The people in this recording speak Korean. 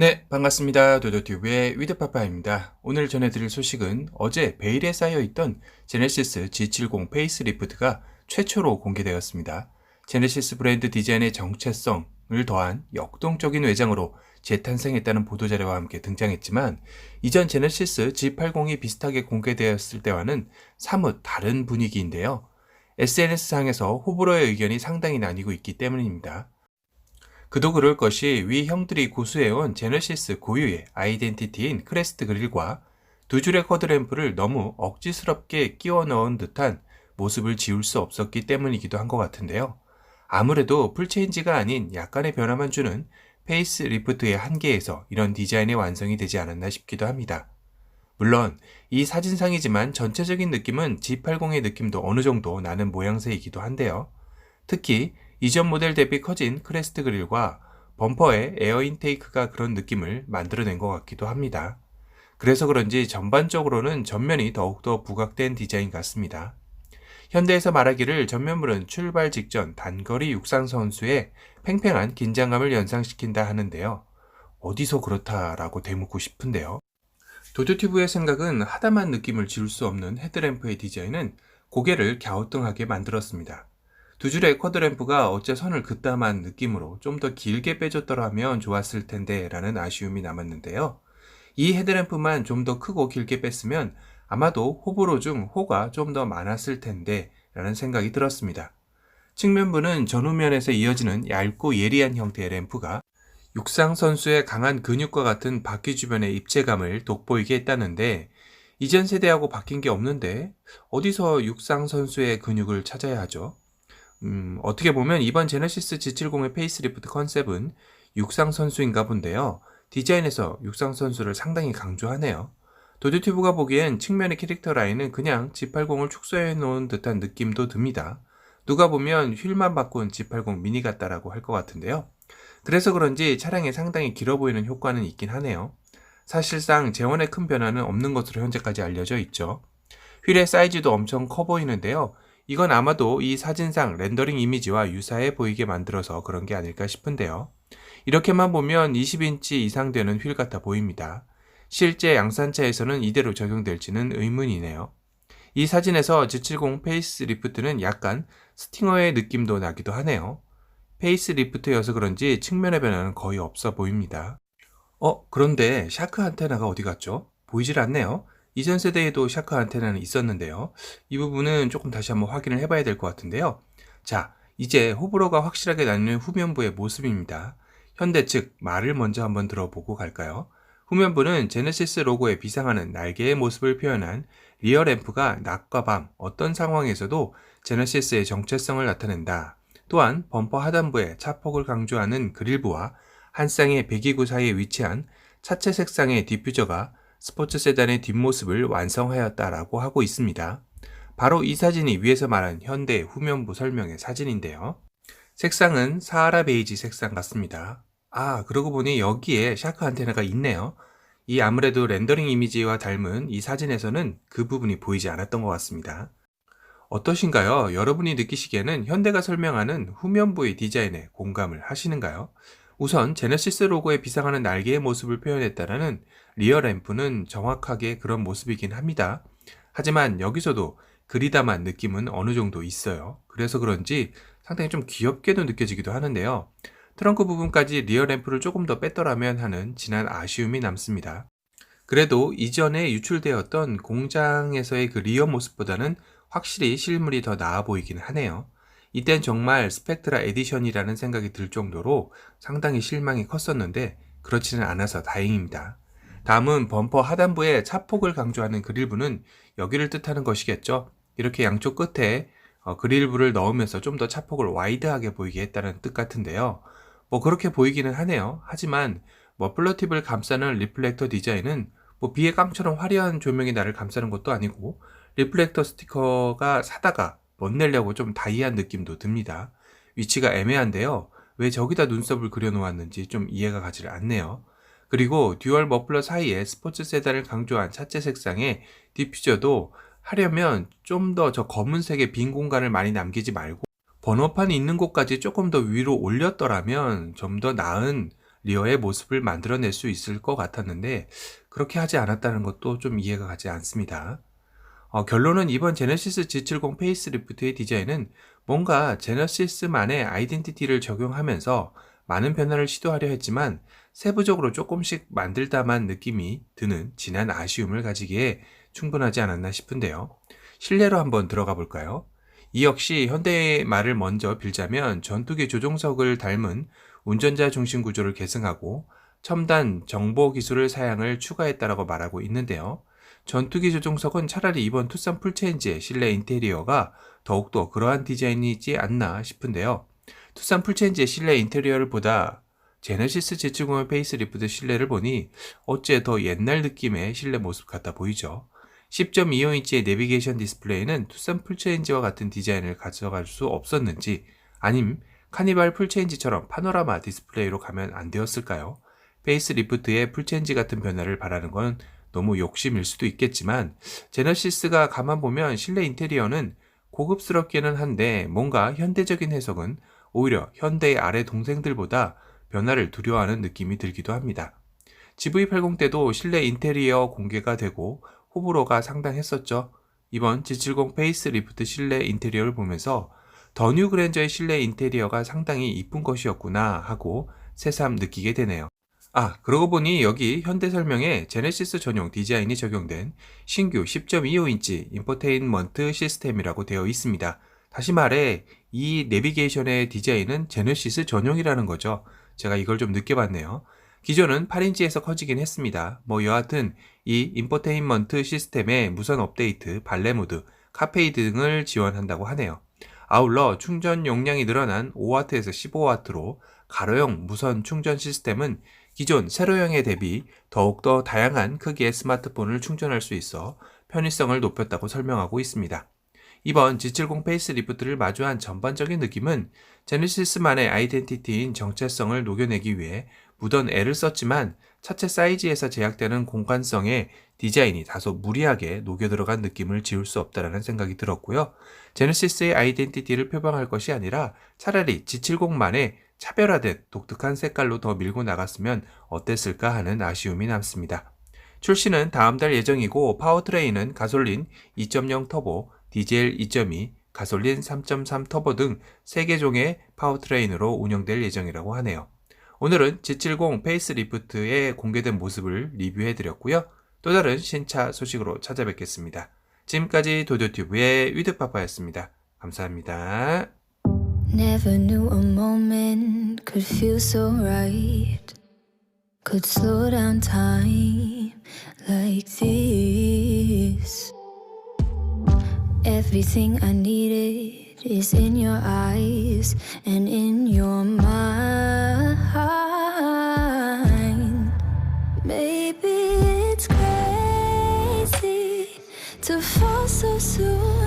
네, 반갑습니다. 도도튜브의 위드파파입니다. 오늘 전해드릴 소식은 어제 베일에 쌓여있던 제네시스 G70 페이스리프트가 최초로 공개되었습니다. 제네시스 브랜드 디자인의 정체성을 더한 역동적인 외장으로 재탄생했다는 보도자료와 함께 등장했지만 이전 제네시스 G80이 비슷하게 공개되었을 때와는 사뭇 다른 분위기인데요. SNS상에서 호불호의 의견이 상당히 나뉘고 있기 때문입니다. 그도 그럴 것이 위 형들이 고수해온 제네시스 고유의 아이덴티티인 크레스트 그릴과 두 줄의 커드램프를 너무 억지스럽게 끼워 넣은 듯한 모습을 지울 수 없었기 때문이기도 한 것 같은데요. 아무래도 풀체인지가 아닌 약간의 변화만 주는 페이스 리프트의 한계에서 이런 디자인의 완성이 되지 않았나 싶기도 합니다. 물론 이 사진상이지만 전체적인 느낌은 G80의 느낌도 어느 정도 나는 모양새이기도 한데요. 특히 이전 모델 대비 커진 크레스트 그릴과 범퍼의 에어 인테이크가 그런 느낌을 만들어낸 것 같기도 합니다. 그래서 그런지 전반적으로는 전면이 더욱더 부각된 디자인 같습니다. 현대에서 말하기를 전면물은 출발 직전 단거리 육상 선수의 팽팽한 긴장감을 연상시킨다 하는데요. 어디서 그렇다라고 되묻고 싶은데요. 도드튜브의 생각은 하다만 느낌을 지울 수 없는 헤드램프의 디자인은 고개를 갸우뚱하게 만들었습니다. 두 줄의 쿼드램프가 어째 선을 긋담한 느낌으로 좀 더 길게 빼줬더라면 좋았을 텐데 라는 아쉬움이 남았는데요. 이 헤드램프만 좀 더 크고 길게 뺐으면 아마도 호불호 중 호가 좀 더 많았을 텐데 라는 생각이 들었습니다. 측면부는 전후면에서 이어지는 얇고 예리한 형태의 램프가 육상 선수의 강한 근육과 같은 바퀴 주변의 입체감을 돋보이게 했다는데 이전 세대하고 바뀐 게 없는데 어디서 육상 선수의 근육을 찾아야 하죠? 음, 어떻게 보면 이번 제네시스 G70의 페이스리프트 컨셉은 육상 선수인가 본데요. 디자인에서 육상 선수를 상당히 강조하네요. 도드튜브가 보기엔 측면의 캐릭터 라인은 그냥 G80을 축소해 놓은 듯한 느낌도 듭니다. 누가 보면 휠만 바꾼 G80 미니 같다라고 할 것 같은데요. 그래서 그런지 차량이 상당히 길어 보이는 효과는 있긴 하네요. 사실상 재원의 큰 변화는 없는 것으로 현재까지 알려져 있죠. 휠의 사이즈도 엄청 커 보이는데요. 이건 아마도 이 사진상 렌더링 이미지와 유사해 보이게 만들어서 그런 게 아닐까 싶은데요. 이렇게만 보면 20인치 이상 되는 휠 같아 보입니다. 실제 양산차에서는 이대로 적용될지는 의문이네요. 이 사진에서 G70 페이스 리프트는 약간 스팅어의 느낌도 나기도 하네요. 페이스 리프트여서 그런지 측면의 변화는 거의 없어 보입니다. 어, 그런데 샤크 안테나가 어디 갔죠? 보이질 않네요. 이전 세대에도 샤크 안테나는 있었는데요. 이 부분은 조금 다시 한번 확인을 해봐야 될 것 같은데요. 자, 이제 호불호가 확실하게 나뉘는 후면부의 모습입니다. 현대 측 말을 먼저 한번 들어보고 갈까요? 후면부는 제네시스 로고에 비상하는 날개의 모습을 표현한 리어 램프가 낮과 밤 어떤 상황에서도 제네시스의 정체성을 나타낸다. 또한 범퍼 하단부에 차폭을 강조하는 그릴부와 한 쌍의 배기구 사이에 위치한 차체 색상의 디퓨저가 스포츠 세단의 뒷모습을 완성하였다라고 하고 있습니다. 바로 이 사진이 위에서 말한 현대 후면부 설명의 사진인데요. 색상은 사하라 베이지 색상 같습니다. 아, 그러고 보니 여기에 샤크 안테나가 있네요. 이 아무래도 렌더링 이미지와 닮은 이 사진에서는 그 부분이 보이지 않았던 것 같습니다. 어떠신가요? 여러분이 느끼시기에는 현대가 설명하는 후면부의 디자인에 공감을 하시는가요? 우선 제네시스 로고에 비상하는 날개의 모습을 표현했다라는 리어 램프는 정확하게 그런 모습이긴 합니다. 하지만 여기서도 그리다만 느낌은 어느 정도 있어요. 그래서 그런지 상당히 좀 귀엽게도 느껴지기도 하는데요. 트렁크 부분까지 리어 램프를 조금 더 뺐더라면 하는 진한 아쉬움이 남습니다. 그래도 이전에 유출되었던 공장에서의 그 리어 모습보다는 확실히 실물이 더 나아 보이긴 하네요. 이땐 정말 스펙트라 에디션이라는 생각이 들 정도로 상당히 실망이 컸었는데 그렇지는 않아서 다행입니다. 다음은 범퍼 하단부에 차폭을 강조하는 그릴부는 여기를 뜻하는 것이겠죠. 이렇게 양쪽 끝에 어, 그릴부를 넣으면서 좀 더 차폭을 와이드하게 보이게 했다는 뜻 같은데요. 뭐 그렇게 보이기는 하네요. 하지만 머플러 팁을 감싸는 리플렉터 디자인은 뭐 비의 깡처럼 화려한 조명이 나를 감싸는 것도 아니고 리플렉터 스티커가 사다가 멋내려고 좀 다이한 느낌도 듭니다. 위치가 애매한데요. 왜 저기다 눈썹을 그려놓았는지 좀 이해가 가지를 않네요. 그리고 듀얼 머플러 사이에 스포츠 세단을 강조한 차체 색상의 디퓨저도 하려면 좀 더 저 검은색의 빈 공간을 많이 남기지 말고 번호판이 있는 곳까지 조금 더 위로 올렸더라면 좀 더 나은 리어의 모습을 만들어낼 수 있을 것 같았는데 그렇게 하지 않았다는 것도 좀 이해가 가지 않습니다. 어, 결론은 이번 제네시스 G70 페이스리프트의 디자인은 뭔가 제네시스만의 아이덴티티를 적용하면서 많은 변화를 시도하려 했지만 세부적으로 조금씩 만들다만 느낌이 드는 진한 아쉬움을 가지기에 충분하지 않았나 싶은데요. 실내로 한번 들어가 볼까요? 이 역시 현대의 말을 먼저 빌자면 전투기 조종석을 닮은 운전자 중심 구조를 계승하고 첨단 정보 기술을 사양을 추가했다라고 말하고 있는데요. 전투기 조종석은 차라리 이번 투싼 풀체인지의 실내 인테리어가 더욱더 그러한 디자인이지 않나 싶은데요. 투싼 풀체인지의 실내 인테리어를 보다 제네시스 G70 페이스리프트 실내를 보니 어째 더 옛날 느낌의 실내 모습 같아 보이죠. 10.25인치의 내비게이션 디스플레이는 투싼 풀체인지와 같은 디자인을 가져갈 수 없었는지 아님 카니발 풀체인지처럼 파노라마 디스플레이로 가면 안 되었을까요? 페이스리프트의 풀체인지 같은 변화를 바라는 건 너무 욕심일 수도 있겠지만 제너시스가 가만 보면 실내 인테리어는 고급스럽기는 한데 뭔가 현대적인 해석은 오히려 현대의 아래 동생들보다 변화를 두려워하는 느낌이 들기도 합니다. GV80 때도 실내 인테리어 공개가 되고 호불호가 상당했었죠. 이번 G70 페이스 리프트 실내 인테리어를 보면서 더 뉴 그랜저의 실내 인테리어가 상당히 이쁜 것이었구나 하고 새삼 느끼게 되네요. 아, 그러고 보니 여기 현대 설명에 제네시스 전용 디자인이 적용된 신규 10.25인치 인포테인먼트 시스템이라고 되어 있습니다. 다시 말해 이 내비게이션의 디자인은 제네시스 전용이라는 거죠. 제가 이걸 좀 느껴봤네요. 기존은 8인치에서 커지긴 했습니다. 뭐 여하튼 이 인포테인먼트 시스템의 무선 업데이트, 발레 모드, 카페이드 등을 지원한다고 하네요. 아울러 충전 용량이 늘어난 5W에서 15W로 가로형 무선 충전 시스템은 기존 세로형에 대비 더욱더 다양한 크기의 스마트폰을 충전할 수 있어 편의성을 높였다고 설명하고 있습니다. 이번 G70 페이스리프트를 마주한 전반적인 느낌은 제네시스만의 아이덴티티인 정체성을 녹여내기 위해 무던 애를 썼지만 차체 사이즈에서 제약되는 공간성에 디자인이 다소 무리하게 녹여 들어간 느낌을 지울 수 없다라는 생각이 들었고요. 제네시스의 아이덴티티를 표방할 것이 아니라 차라리 G70만의 차별화된 독특한 색깔로 더 밀고 나갔으면 어땠을까 하는 아쉬움이 남습니다. 출시는 다음 달 예정이고 파워트레인은 가솔린 2.0 터보, 디젤 2.2, 가솔린 3.3 터보 등 3개 종의 파워트레인으로 운영될 예정이라고 하네요. 오늘은 G70 페이스리프트의 공개된 모습을 리뷰해 드렸고요. 또 다른 신차 소식으로 찾아뵙겠습니다. 지금까지 도도튜브의 위드파파였습니다. 감사합니다. Never knew a moment could feel so right. Could slow down time like this. Everything I needed is in your eyes and in your mind. Maybe it's crazy to fall so soon.